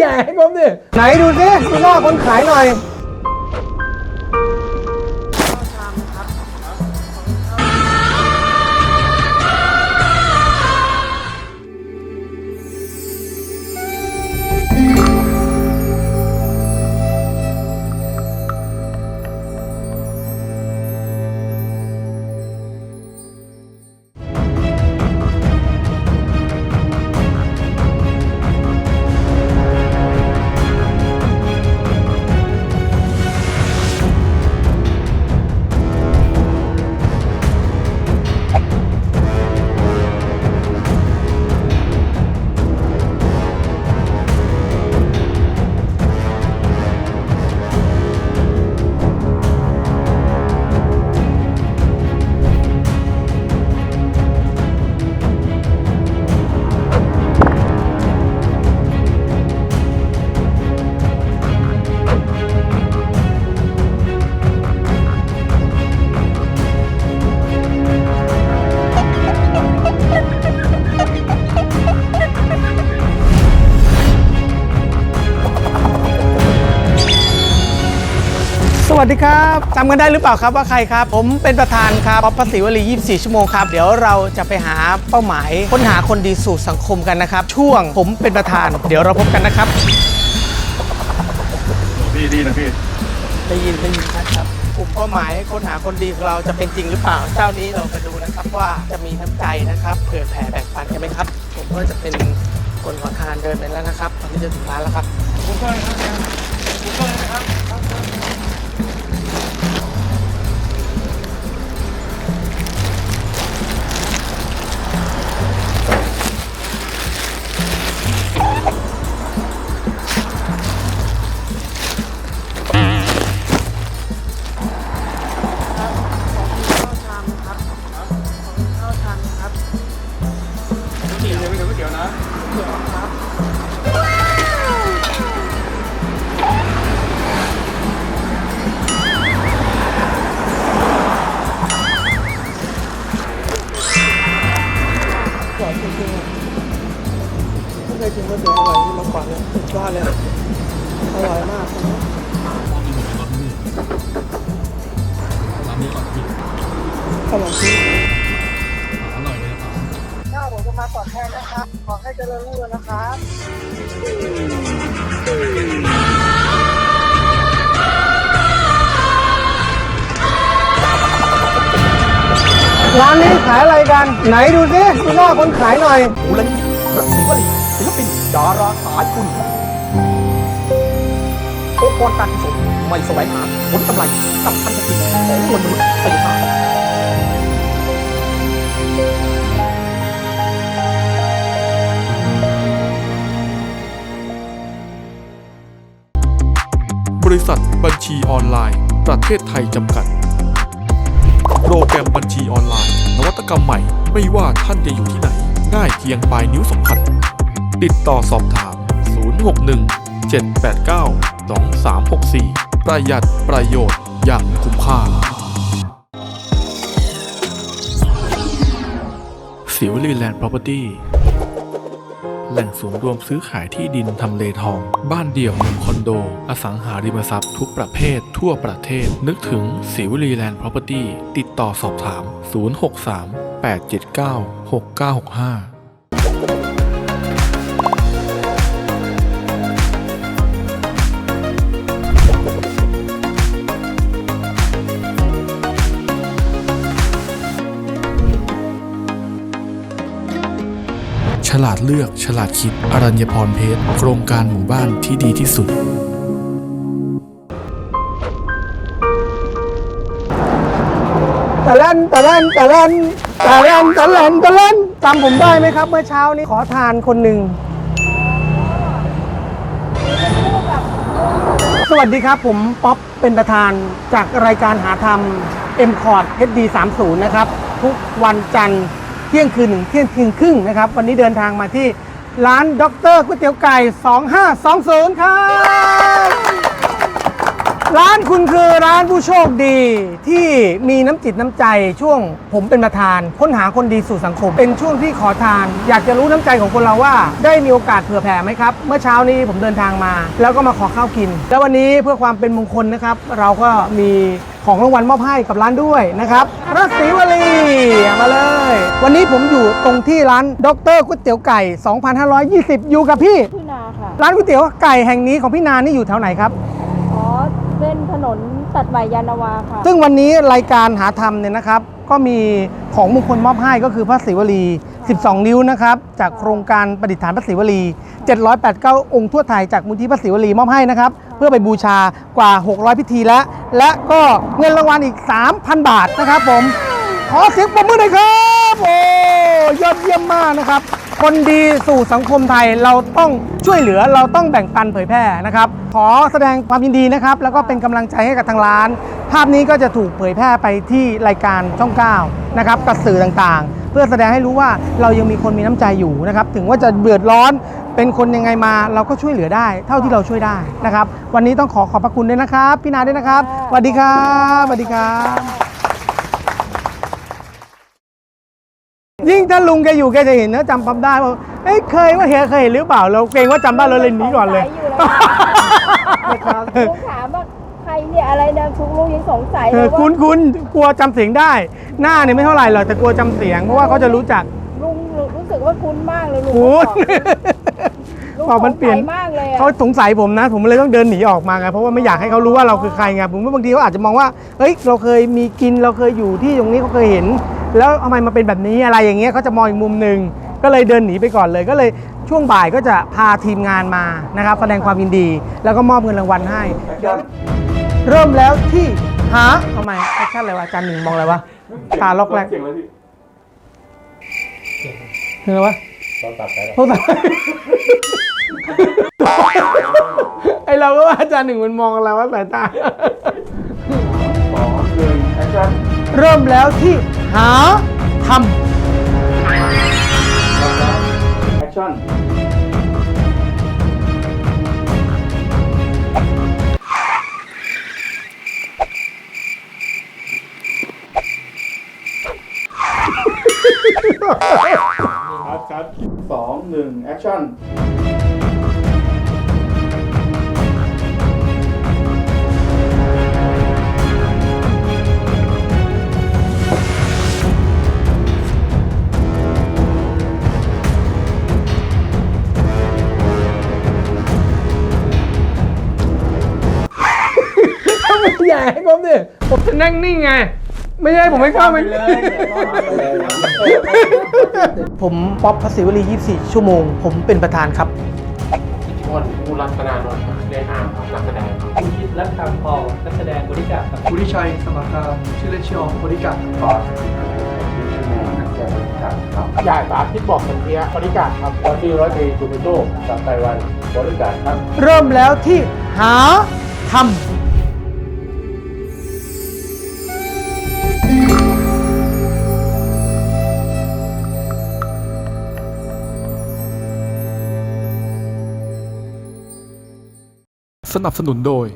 อย่ให้ผมดิไหนดูสิดูหน้าคนขายหน่อย วัสดีครับจำกันได้หรือเปล่าครับว่าใครครับ ผมเป็นประธานครับป๊อปปศิวลี 24 ชั่วโมงครับ เดี๋ยวเราจะไปหาเป้าหมายค้นหาคนดีสู่สังคมกันนะครับ ช่วงผมเป็นประธาน เดี๋ยวเราพบกันนะครับ พี่ดีนะพี่ได้ยินได้ยินชัดครับกลุ่มเป้าหมายค้นหาคนดีของเราจะเป็นจริงหรือเปล่าเจ้านี้เรามาดูนะครับว่าจะมีน้ำใจนะครับเผื่อแผ่แบ่งปันกันไหมครับ ผมก็จะเป็นคนขอทานเดินไปแล้วนะครับตอนนี้จะถึงร้านแล้วครับผมก็เลยครับผมก็เลยนะครับ อร่อยจริงๆไม่เคยกินก๋วยเตี๋ยวอร่อยนี่มาก่อนเลยสุดยอดเลย อร่อยมากนะร้านนี้อร่อยพี่อร่อยจริ จะมาตอบแทนนะครับ ขอให้เจริญรุ่งเรืองนะครับร้านนี้ขายอะไรกัน ไหนดูสิดูหน้าคนขายหน่อยมูลนิธิรักศิวลีศิลปินดาราสายคุณองค์กรการกุศลไม่แสวงหาผลกำไรกับพันธกิจของมวลมนุษย์สยาม ริษัทบัญชีออนไลน์ ประเทศไทยจำกัด โปรแกรมบัญชีออนไลน์ นวัตกรรมใหม่ ไม่ว่าท่านจะอยู่ที่ไหน ง่ายเพียงปลายนิ้วสัมผัส ติดต่อสอบถาม 061 789 2364 ประหยัดประโยชน์อย่างคุ้มค่าสิวลีแลนด์พ Property แหล่งศูนย์รวมซื้อขายที่ดินทำเลทอง บ้านเดี่ยวเมืองคอนโด อสังหาริมทรัพย์ทุกประเภท ทั่วประเทศ นึกถึงสิวลีแลนด์พร็อพเพอร์ตี้ติดต่อสอบถาม 063 879 6965 ฉลาดเลือก ฉลาดคิด อรัญญพรเพชร โครงการหมู่บ้านที่ดีที่สุด ตะเล่นตะเล่นตะเล่นตะเล่นตะเล่นตะเล่นจำผมได้ไหมครับ เมื่อเช้านี้ขอทานคนหนึ่ง สวัสดีครับ ผมป๊อปเป็นประธานจากรายการหาธรรม m c o r d HD 30นะครับ ทุกวันจันทร์ เที่ยงคืนหนึ่งเที่ยงคืนครึ่งนะครับ วันนี้เดินทางมาที่ร้านด็อกเตอร์ก๋วยเตี๋ยวไก่ 2520 ครับ ร้านคุณคือร้านผู้โชคดีที่มีน้ำจิตน้ำใจช่วงผมเป็นประธาน ค้นหาคนดีสู่สังคม เป็นช่วงที่ขอทาน อยากจะรู้น้ำใจของคนเราว่า ได้มีโอกาสเผื่อแผ่ไหมครับ เมื่อเช้านี้ผมเดินทางมา แล้วก็มาขอข้าวกิน แล้ววันนี้เพื่อความเป็นมงคลนะครับ เราก็มีของรางวัลมอบให้กับร้านด้วยนะครับรัศรีวลีมาเลย วันนี้ผมอยู่ตรงที่ร้านดรก๋วยเตี๋ยวไก่ 2520 อยู่กับพี่พี่นาค่ะร้านก๋วยเตี๋ยวไก่แห่งนี้ของพี่นานี่อยู่แถวไหนครับอ๋อเส้นถนนตัดใหม่ยานาวาค่ะ ซึ่งวันนี้รายการหาธรรมเนี่ยนะครับ ก็มีของมงคลมอบให้ก็คือพระศิวลี 12 นิ้วนะครับ จากโครงการประดิษฐานพระศิวลี 789 องค์ทั่วไทยจากมูลที่พระศิวลีมอบให้นะครับ เพื่อไปบูชากว่า 600 พิธีแล้ว และก็เงินรางวัลอีก 3,000 บาทนะครับผม ขอเสียงปรบมือหน่อยครับ โอ้ยอดเยี่ยมมากนะครับ คนดีสู่สังคมไทยเราต้องช่วยเหลือเราต้องแบ่งปันเผยแพร่นะครับ ขอแสดงความยินดีนะครับ แล้วก็เป็นกำลังใจให้กับทางร้าน ภาพนี้ก็จะถูกเผยแพร่ไปที่รายการช่อง9นะครับกับสื่อต่างๆ เพื่อแสดงให้รู้ว่าเรายังมีคนมีน้ำใจอยู่นะครับ ถึงว่าจะเดือดร้อนเป็นคนยังไงมาเราก็ช่วยเหลือได้ เท่าที่เราช่วยได้นะครับ วันนี้ต้องขอขอบพระคุณด้วยนะครับ พี่นาด้วยนะครับสวัสดีครับสวัสดีครับ ยิ่งถ้าลุงแกอยู่แกจะเห็นนะจำปั๊บได้ว่าเอ้ยเคยว่าเฮียเคยเห็นหรือเปล่าเราเกรงว่าจำได้เราเลยหนีก่อนเลยสงสัอยู่เลยลุงถามว่าใครเนี่ยอะไรนะทุกลุงยังสงสัยเอเลอยว่าคุ้นคุ้นกลัวจำเสียงได้ หน้าเนี่ยไม่เท่าไหร่หรอกแต่กลัวจำเสียงเพราะว่าเขาจะรู้จักลุงรู้สึกว่าคุ้นมากเลยลุงคุ้นลุงบอกมันเปลี่ยนสงสัมากเลยอะเขาสงสัยผมนะ ผมเลยต้องเดินหนีออกมาไงเพราะว่าไม่อยากให้เขารู้ว่าเราคือใครไงผมว่าบางทีเขาอาจจะมองว่าเฮ้ยเราเคยมีกินเราเคยอยู่ที่ตรงนี้เขาเคยเห็น แล้วทำไมมาเป็นแบบนี้อะไรอย่างเงี้ยเขาจะมองอีกมุมหนึ่งก็เลยเดินหนีไปก่อนเลย ก็เลยช่วงบ่ายก็จะพาทีมงานมานะครับแสดงความยินดี แล้วก็มอบเงินรางวัลให้เดี๋ยวเริ่มแล้วที่หาทำไมแอคชั่นอะไรวะอาจารย์หนึ่งมองอะไรวะตาล็อกแรกเสียงเลยพี่คืออะไรวะเราตัดไปแล้วโทษนะไอเราก็ว่าอาจารย์หนึ่งมันมองอะไรว่าสายตา สองหนึ่งแอคชั่น เริ่มแล้วที่หาทแอคชั่นคัดคัดสองหนึ่งแอคชั่น ดิผมจะนั่งนิ่งไง ไม่ใช่ผมไม่เข้าไปผมป๊อปพัศิวลี 24 ชั่วโมง ผมเป็นประธานครับคนผู้รัตนานนท์ได้อ่านครับนักแสดงครับคุณคิดรักคำพอนักแสดงบริการครับบุริชัยสมัครการชื่อเล่นชื่ออองบริการใหญ่บาทที่บอกคนเทียบริการครับตอนที่ร้อยตรีสุภโชคจากไต้หวันบริการครับ เริ่มแล้วที่หาทำ นับสนุนโดย